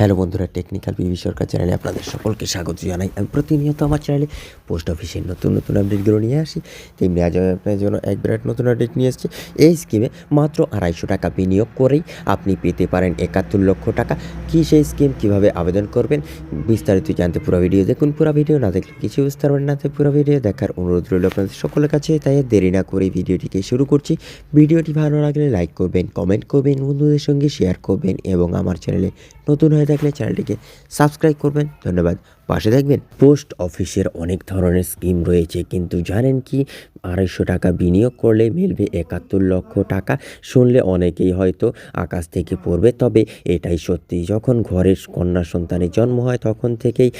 Hello বন্ধুরা technical বিবি সরকার চ্যানেলে আপনাদের সকলকে স্বাগত জানাই। আমি প্রতিনিয়ত আমার চ্যানেলে পোস্ট অফিসের নতুন নতুন আপডেটগুলো নিয়ে আসি। তেমনি আজ আমি আপনাদের জন্য এক বিরাট নতুন আপডেট নিয়ে এসেছি। এই স্কিমে মাত্র আড়াইশো টাকা বিনিয়োগ করেই আপনি পেতে পারেন একাত্তর লক্ষ টাকা। কী সেই স্কিম কীভাবে আবেদন করবেন, বিস্তারিত জানতে পুরো ভিডিও দেখুন। পুরো ভিডিও না দেখলে কিছু বুঝতে পারবেন না। তাই পুরো ভিডিও দেখার অনুরোধ রইল আপনাদের সকলের কাছে। তাই দেরি না করে ভিডিওটিকে শুরু করছি। ভিডিওটি ভালো লাগলে লাইক করবেন কমেন্ট করবেন, বন্ধুদের সঙ্গে শেয়ার করবেন এবং আমার চ্যানেলে নতুন হয়ে থাকলে চ্যানেলটিকে সাবস্ক্রাইব করবেন। ধন্যবাদ। পাশে থাকবেন। পোস্ট অফিসের অনেক ধরনের স্কিম রয়েছে, কিন্তু জানেন কি? আড়াইশো টাকা বিনিয়োগ করলে মিলবে একাত্তর লক্ষ টাকা। শুনলে অনেকেই হয়তো আকাশ থেকে পড়বে, তবে এটাই সত্যি। যখন ঘরের কন্যা সন্তানের জন্ম হয়, তখন থেকেই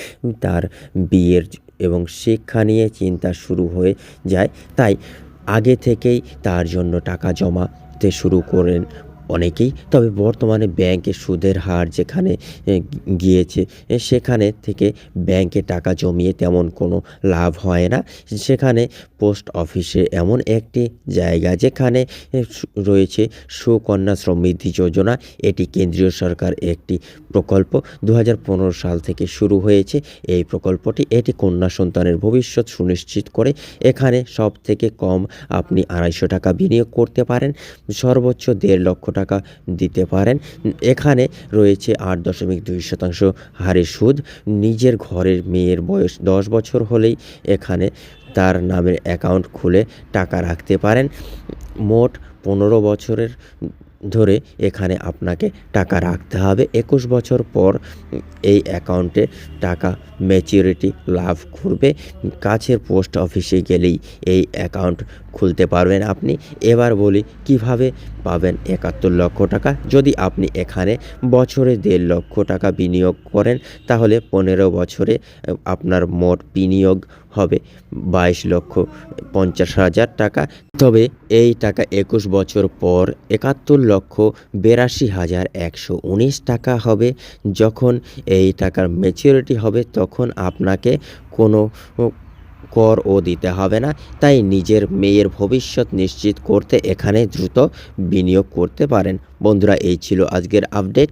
তার বিয়ের এবং শিক্ষা নিয়ে চিন্তা শুরু হয়ে যায়। তাই আগে থেকেই তার জন্য টাকা জমাতে শুরু করেন অনেকেই তবে বর্তমানে ব্যাংকে সুদের হার যেখানে গিয়েছে সেখানে থেকে ব্যাংকে টাকা জমিয়ে তেমন কোনো লাভ হয় না। সেখানে পোস্ট অফিসে এমন একটি জায়গা যেখানে রয়েছে সুকন্যা সমৃদ্ধি যোজনা। এটি কেন্দ্রীয় সরকার একটি প্রকল্প। দু হাজার পনেরো সাল থেকে শুরু হয়েছে এই প্রকল্পটি। এটি কন্যা সন্তানের ভবিষ্যৎ সুনিশ্চিত করে। এখানে সব থেকে কম আপনি আড়াইশো টাকা বিনিয়োগ করতে পারেন। সর্বোচ্চ দেড় লক্ষ টাকা দিতে পারেন। এখানে রয়েছে আট দশমিক দুই শতাংশ হারে সুদ। নিজের ঘরের মেয়ের বয়স দশ বছর হলেই এখানে তার নামের অ্যাকাউন্ট খুলে টাকা রাখতে পারেন। মোট পনেরো বছরের ধরে এখানে আপনাকে টাকা রাখতে হবে। একুশ বছর পর এই অ্যাকাউন্টে টাকা ম্যাচিউরিটি লাভ করবে। কাছের পোস্ট অফিসে গেলেই এই অ্যাকাউন্ট খুলতে পারবেন আপনি। এবার বলি, কীভাবে পাবেন একাত্তর লক্ষ টাকা? যদি আপনি এখানে বছরে দেড় লক্ষ টাকা বিনিয়োগ করেন, তাহলে পনেরো বছরে আপনার মোট বিনিয়োগ হবে বাইশ লক্ষ পঞ্চাশ হাজার টাকা। তবে এই টাকা একুশ বছর পর একাত্তর লক্ষ বিরাশি হাজার একশো উনিশ টাকা হবে। যখন এই টাকার ম্যাচিউরিটি হবে, তখন আপনাকে কোনো করও দিতে হবে না। তাই নিজের মেয়ের ভবিষ্যৎ নিশ্চিত করতে এখানে দ্রুত বিনিয়োগ করতে পারেন। বন্ধুরা, এই ছিল আজকের আপডেট